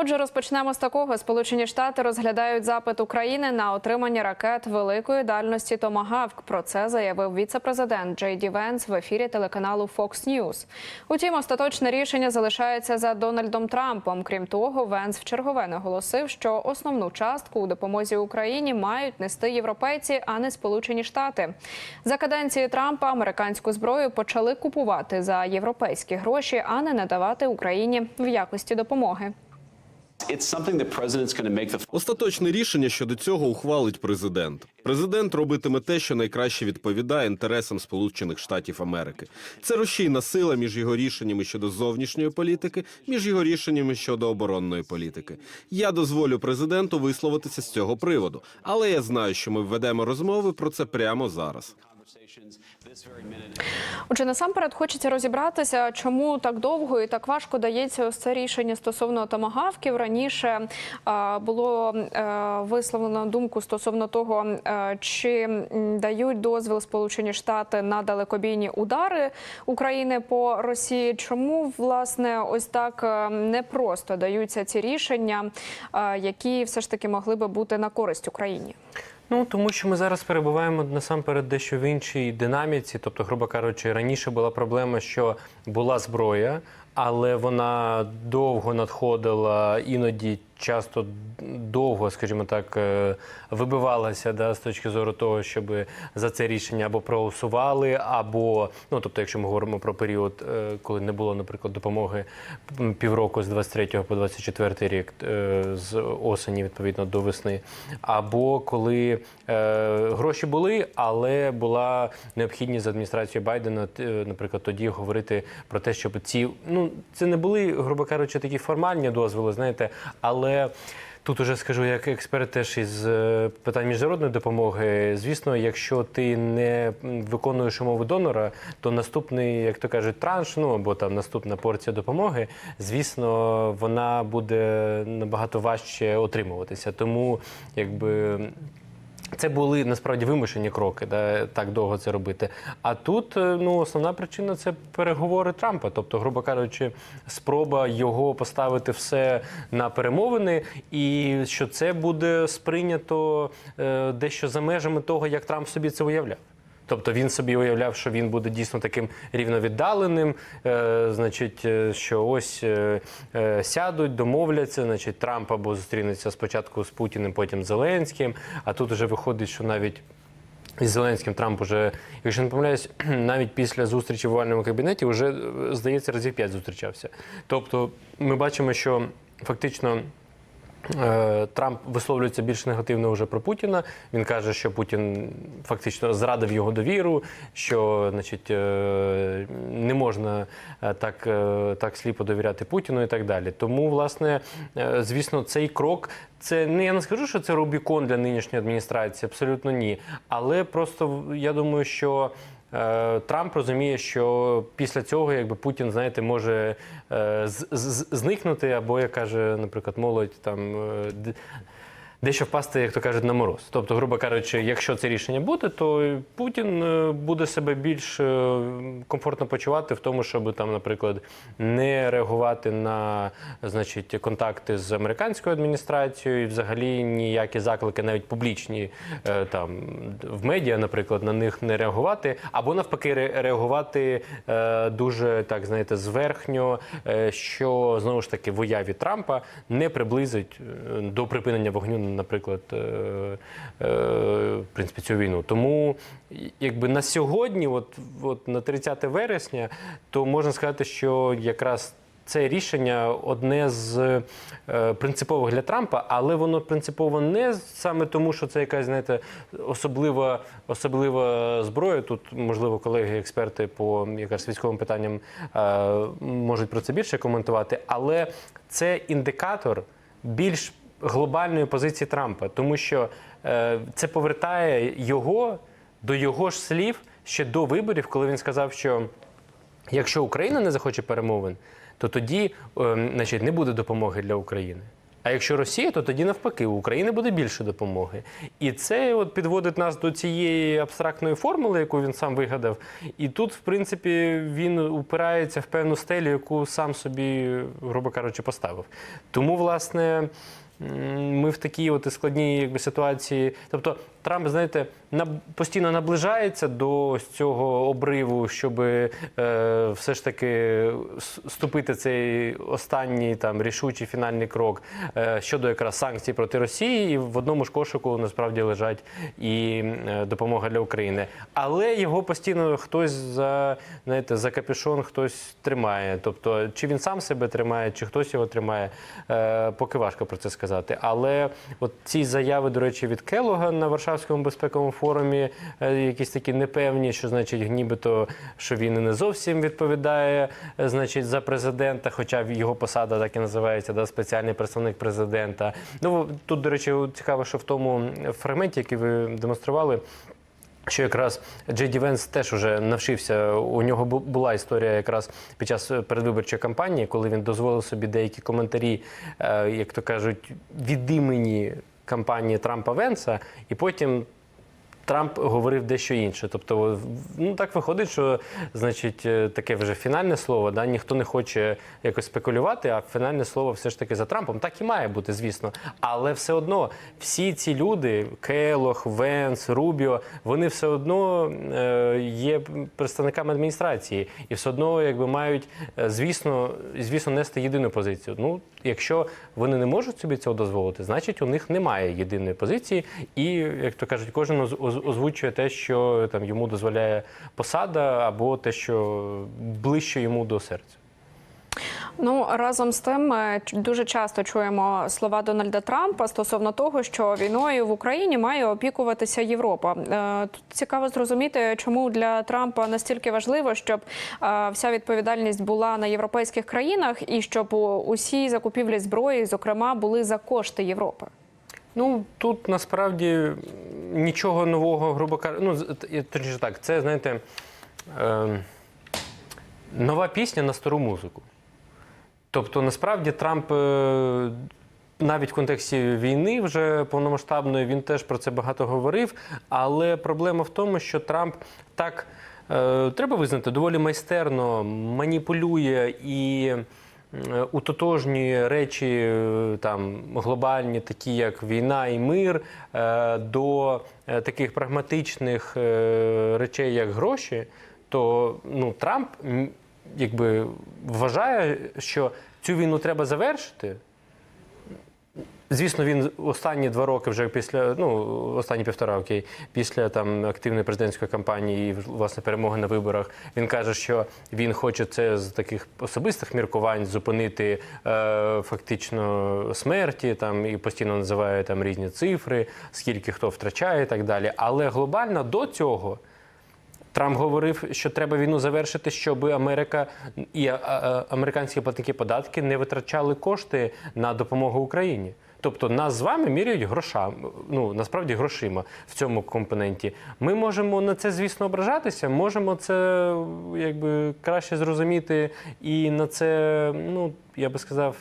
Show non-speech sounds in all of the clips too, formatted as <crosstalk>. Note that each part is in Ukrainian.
Отже, розпочнемо з такого. Сполучені Штати розглядають запит України на отримання ракет великої дальності Томагавк. Про це заявив віце-президент Джей Ді Венс в ефірі телеканалу Fox News. Утім, остаточне рішення залишається за Дональдом Трампом. Крім того, Венс вчергове наголосив, що основну частку у допомозі Україні мають нести європейці, а не Сполучені Штати. За каденції Трампа американську зброю почали купувати за європейські гроші, а не надавати Україні в якості допомоги. Остаточне рішення щодо цього ухвалить президент. Президент робитиме те, що найкраще відповідає інтересам Сполучених Штатів Америки. Це рушійна сила між його рішеннями щодо зовнішньої політики, між його рішеннями щодо оборонної політики. Я дозволю президенту висловитися з цього приводу, але я знаю, що ми введемо розмови про це прямо зараз. Отже, насамперед хочеться розібратися, чому так довго і так важко дається ось це рішення стосовно томагавків. Раніше а, було е, висловлено думку стосовно того, е, чи дають дозвіл Сполучені Штати на далекобійні удари України по Росії. Чому власне ось так е, непросто даються ці рішення, е, які все ж таки могли би бути на користь Україні? Ну тому що ми зараз перебуваємо насамперед дещо в іншій динаміці. Тобто, грубо кажучи, раніше була проблема, що була зброя, але вона довго надходила, іноді часто довго, скажімо так, е, вибивалася да, з точки зору того, щоб за це рішення або проголосували, або ну тобто, якщо ми говоримо про період, е, коли не було, наприклад, допомоги півроку з 23 по 24 рік, е, з осені відповідно до весни, або коли гроші були, але була необхідність з адміністрацією Байдена, наприклад, тоді говорити про те, щоб ці ну це не були, грубо кажучи, такі формальні дозволи, знаєте, але. Тут уже скажу, як експерт теж із е, питань міжнародної допомоги. Звісно, якщо ти не виконуєш умови донора, то наступний, як то кажуть, транш, ну або там наступна порція допомоги, звісно, вона буде набагато важче отримуватися. Тому якби. Це були насправді вимушені кроки, да, так довго це робити. А тут е, ну, основна причина це переговори Трампа. Тобто, грубо кажучи, спроба його поставити все на перемовини, і що це буде сприйнято е, дещо за межами того, як Трамп собі це уявляв. Тобто він собі уявляв, що він буде дійсно таким рівновіддаленим, е, значить, е, що ось е, е, сядуть, домовляться, значить, Трамп або зустрінеться спочатку з Путіним, потім з Зеленським. А тут вже виходить, що навіть із Зеленським Трамп уже, якщо не помиляюсь, <clears throat> навіть після зустрічі в овальному кабінеті вже, е, здається, разів п'ять зустрічався. Тобто ми бачимо, що фактично. Е, Трамп висловлюється більш негативно вже про Путіна. Він каже, що Путін фактично зрадив його довіру, що значить, е, не можна е, так, так сліпо довіряти Путіну і так далі. Тому, власне, звісно, цей крок. Це не я не скажу, що це Рубікон для нинішньої адміністрації, абсолютно ні. Але просто я думаю, що Трамп розуміє, що після цього, якби Путін, знаєте, може е, зникнути, або як каже, наприклад, молодь там. Дещо впасти, як то кажуть, на мороз. Тобто, грубо кажучи, якщо це рішення буде, то Путін е, буде себе більш е, комфортно почувати в тому, щоб там, наприклад, не реагувати на значить, контакти з американською адміністрацією, і взагалі ніякі заклики, навіть публічні е, там в медіа, наприклад, на них не реагувати, або навпаки, реагувати дуже так знаєте, зверхньо, що знову ж таки в уяві Трампа не приблизить до припинення вогню, наприклад, е, е, в принципі, цю війну. Тому якби на сьогодні, от, от на 30 вересня, то можна сказати, що якраз. Це рішення одне з е, принципових для Трампа, але воно принципово не саме тому, що це якась знаєте особлива, особлива зброя. Тут можливо колеги-експерти по якраз військовим питанням можуть про це більше коментувати, але це індикатор більш глобальної позиції Трампа, тому що е, це повертає його до його ж слів ще до виборів, коли він сказав, що якщо Україна не захоче перемовин, то тоді е, значить, не буде допомоги для України. А якщо Росія, то тоді навпаки, у України буде більше допомоги. І це от підводить нас до цієї абстрактної формули, яку він сам вигадав. І тут, в принципі, він упирається в певну стелю, яку сам собі, грубо кажучи, поставив. Тому, власне. Ми в такій от складній якби, ситуації. Тобто Трамп, знаєте, постійно наближається до цього обриву, щоб е, все ж таки ступити цей останній там рішучий фінальний крок е, щодо якраз санкцій проти Росії. І в одному ж кошику насправді лежать і е, допомога для України. Але його постійно хтось за знаєте, за капюшон хтось тримає. Тобто, чи він сам себе тримає, чи хтось його тримає, е, поки важко про це сказати. Але от ці заяви, до речі, від Келога на Варшавському безпековому форумі, е, якісь такі непевні, що значить, нібито що він не зовсім відповідає, е, значить, за президента, хоча його посада так і називається, да, спеціальний представник президента. Ну тут, до речі, цікаво, що в тому фрагменті, який ви демонстрували. Що якраз Джей Ді Венс теж уже навчився. У нього була історія якраз під час передвиборчої кампанії, коли він дозволив собі деякі коментарі, е, як то кажуть, від імені кампанії Трампа Венса, і потім Трамп говорив дещо інше. Тобто, ну так виходить, що значить е, таке вже фінальне слово. Да? Ніхто не хоче якось спекулювати, а фінальне слово все ж таки за Трампом. Так і має бути, звісно. Але все одно всі ці люди, Келох, Венс, Рубіо, вони все одно е, є представниками адміністрації і все одно якби мають, е, звісно, звісно, нести єдину позицію. Ну, якщо вони не можуть собі цього дозволити, значить у них немає єдиної позиції, і як то кажуть, кожен оз- озвучує те, що там йому дозволяє посада, або те, що ближче йому до серця. Ну разом з тим, е, дуже часто чуємо слова Дональда Трампа стосовно того, що війною в Україні має опікуватися Європа. Е, Тут цікаво зрозуміти, чому для Трампа настільки важливо, щоб е, вся відповідальність була на європейських країнах, і щоб усі закупівлі зброї, зокрема, були за кошти Європи. Ну тут насправді нічого нового, грубо кажучи, ну точніше так, це знаєте. Е, нова пісня на стару музику. Тобто, насправді Трамп е, навіть в контексті війни вже повномасштабної він теж про це багато говорив. Але проблема в тому, що Трамп так е, треба визнати, доволі майстерно маніпулює і. Е, Утотожнює речі е, там глобальні, такі як війна і мир, е, до таких прагматичних речей, як гроші, то ну, Трамп якби вважає, що цю війну треба завершити. Звісно, він останні два роки, вже після ну останні півтора окей, після там активної президентської кампанії і власне перемоги на виборах. Він каже, що він хоче це з таких особистих міркувань зупинити е, фактично смерті, там і постійно називає там різні цифри, скільки хто втрачає і так далі. Але глобально до цього. Трамп говорив, що треба війну завершити, щоб Америка і американські платники податки не витрачали кошти на допомогу Україні. Тобто нас з вами міряють гроша, ну насправді грошима в цьому компоненті. Ми можемо на це, звісно, ображатися, можемо це якби краще зрозуміти і на це, ну я би сказав.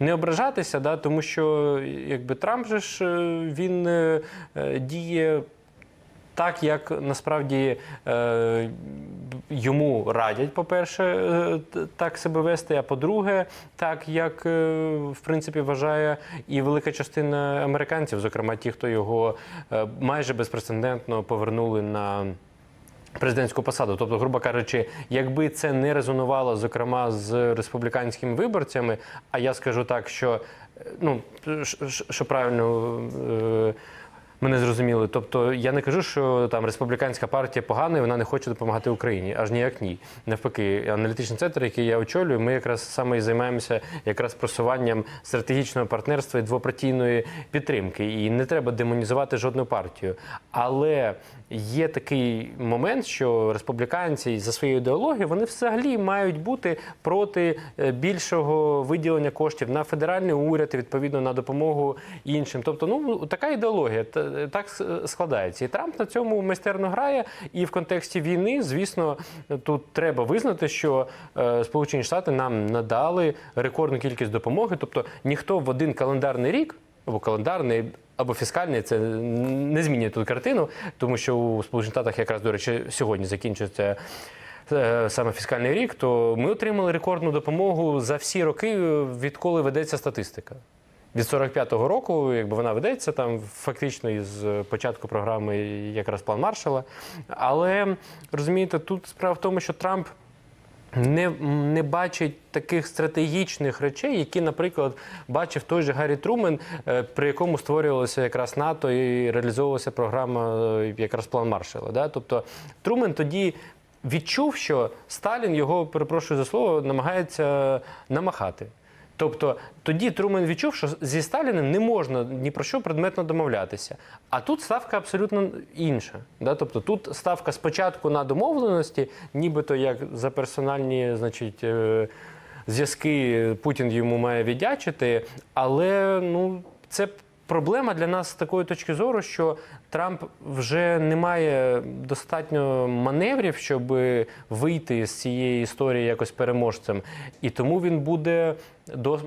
Не ображатися, да, тому що якби Трамп же ж е, він е, е, діє так, як насправді е, йому радять, по-перше, е, так себе вести. А по-друге, так як е, в принципі вважає і велика частина американців, зокрема ті, хто його е, майже безпрецедентно повернули на. Президентську посаду, тобто, грубо кажучи, якби це не резонувало, зокрема з республіканськими виборцями, а я скажу так, що ну що правильно е, мене зрозуміли. Тобто я не кажу, що там республіканська партія погана і вона не хоче допомагати Україні, аж ніяк ні. Навпаки, аналітичний центр, який я очолюю, ми якраз саме і займаємося якраз просуванням стратегічного партнерства і двопартійної підтримки. І не треба демонізувати жодну партію. Але є такий момент, що республіканці за своєю ідеологією вони взагалі мають бути проти е, більшого виділення коштів на федеральний уряд і відповідно на допомогу іншим. Тобто, ну така ідеологія. Та- так складається. І Трамп на цьому майстерно грає. І в контексті війни, звісно, тут треба визнати, що е, Сполучені Штати нам надали рекордну кількість допомоги. Тобто ніхто в один календарний рік або календарний. Або фіскальний це не змінює тут картину, тому що у Сполучених Штатах якраз до речі сьогодні закінчується е, саме фіскальний рік. То ми отримали рекордну допомогу за всі роки, відколи ведеться статистика. Від 45-го року, якби вона ведеться там фактично із е, початку програми якраз план Маршала. Але розумієте, тут справа в тому, що Трамп не, не бачить таких стратегічних речей, які, наприклад, бачив той же Гаррі Трумен, е, при якому створювалося якраз НАТО і реалізовувалася програма, е, якраз план Маршала. Да? Тобто Трумен тоді відчув, що Сталін його, перепрошую за слово, намагається намахати. Тобто тоді Трумен відчув, що зі Сталіним не можна ні про що предметно домовлятися. А тут ставка абсолютно інша. Да? Тобто тут ставка спочатку на домовленості, нібито як за персональні, значить. е, Зв'язки Путін йому має віддячити, але ну це проблема для нас з такої точки зору, що Трамп вже не має достатньо маневрів, щоб вийти з цієї історії якось переможцем. І тому він буде до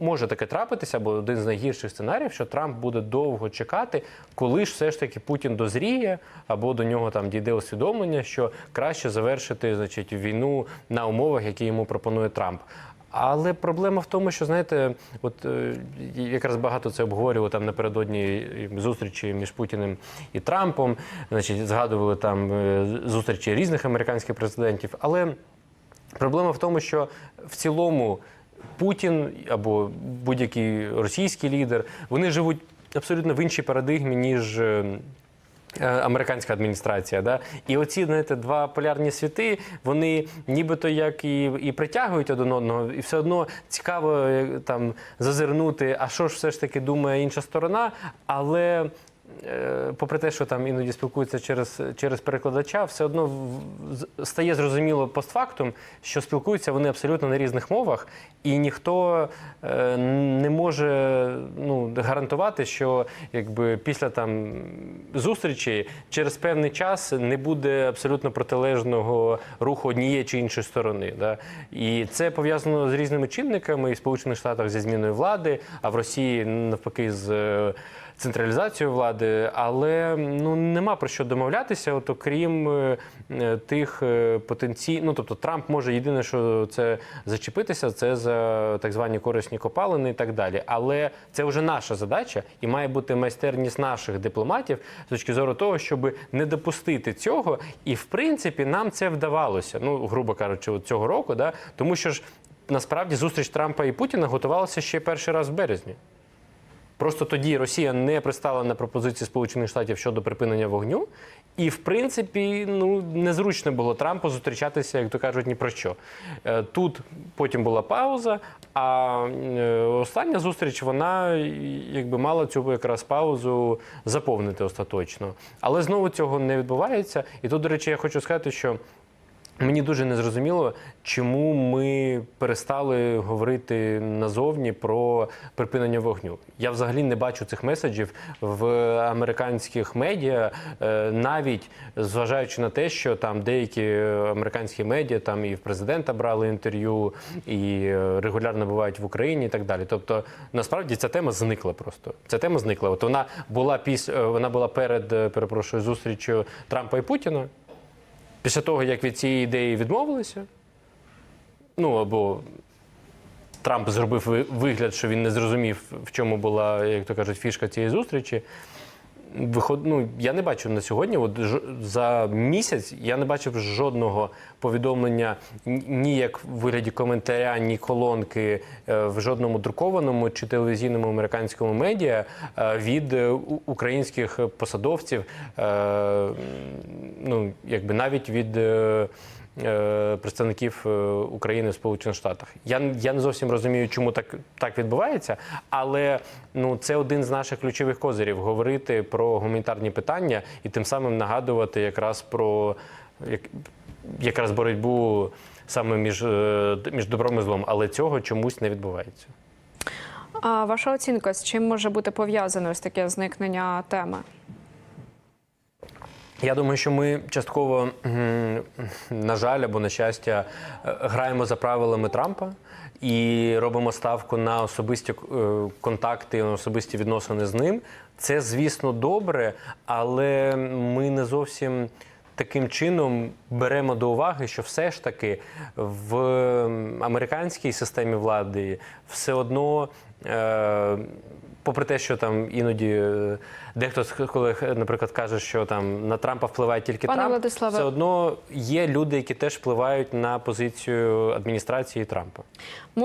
може таке трапитися, бо один з найгірших сценаріїв, що Трамп буде довго чекати, коли ж все ж таки Путін дозріє, або до нього там дійде усвідомлення, що краще завершити значить, війну на умовах, які йому пропонує Трамп. Але проблема в тому, що знаєте, от е, якраз багато це обговорювали там напередодні зустрічі між Путіним і Трампом. Значить, згадували там е, зустрічі різних американських президентів. Але проблема в тому, що в цілому Путін або будь-який російський лідер вони живуть абсолютно в іншій парадигмі, ніж. Е, Американська адміністрація, да, і оці знаєте, два полярні світи, вони нібито як і, і притягують один одного, і все одно цікаво е, там зазирнути, а що ж все ж таки думає інша сторона, але. Е, Попри те, що там іноді спілкуються через, через перекладача, все одно стає зрозуміло постфактум, що спілкуються вони абсолютно на різних мовах, і ніхто е, не може ну, гарантувати, що якби після там зустрічі через певний час не буде абсолютно протилежного руху однієї чи іншої сторони. Да? І це пов'язано з різними чинниками і в Сполучених Штатах зі зміною влади, а в Росії навпаки з. Централізацією влади, але ну нема про що домовлятися, от окрім е, е, тих е, потенцій. Ну тобто Трамп може єдине, що це зачепитися, це за так звані корисні копалини і так далі. Але це вже наша задача, і має бути майстерність наших дипломатів з точки зору того, щоб не допустити цього. І в принципі нам це вдавалося. Ну, грубо кажучи, цього року, да тому що ж насправді зустріч Трампа і Путіна готувалася ще перший раз в березні. Просто тоді Росія не пристала на пропозиції Сполучених Штатів щодо припинення вогню, і в принципі ну незручно було Трампу зустрічатися, як то кажуть, ні про що. Е, Тут потім була пауза. А е, остання зустріч вона якби мала цю якраз паузу заповнити остаточно. Але знову цього не відбувається. І тут, до речі, я хочу сказати, що. Мені дуже незрозуміло, чому ми перестали говорити назовні про припинення вогню. Я взагалі не бачу цих меседжів в американських медіа, е, навіть зважаючи на те, що там деякі американські медіа там і в президента брали інтерв'ю, і е, регулярно бувають в Україні, і так далі. Тобто, насправді ця тема зникла просто. Ця тема зникла. От вона була після вона була перед е, перепрошую зустрічю Трампа і Путіна. Після того, як від цієї ідеї відмовилися, ну або Трамп зробив вигляд, що він не зрозумів, в чому була, як то кажуть, фішка цієї зустрічі. Виход... Ну, я не бачу на сьогодні, от ж... за місяць я не бачив жодного повідомлення ні- як в вигляді коментаря, ні колонки е, в жодному друкованому чи телевізійному американському медіа е, від е, українських посадовців, ну якби навіть від. Е, Представників е, України в Сполучених Штатах. Я, я не зовсім розумію, чому так, так відбувається, але ну, це один з наших ключових козирів говорити про гуманітарні питання і тим самим нагадувати якраз про як, якраз боротьбу саме між, е, між добром і злом. Але цього чомусь не відбувається. А ваша оцінка з чим може бути пов'язане ось таке зникнення теми? Я думаю, що ми частково, на жаль, або на щастя, е, граємо за правилами Трампа і робимо ставку на особисті е, контакти, на особисті відносини з ним. Це, звісно, добре, але ми не зовсім таким чином беремо до уваги, що все ж таки в американській системі влади все одно. Е, попри те, що там іноді е, дехто з колег, наприклад, каже, що там на Трампа впливає тільки Пане Трамп, Владиславе. все одно є люди, які теж впливають на позицію адміністрації Трампа.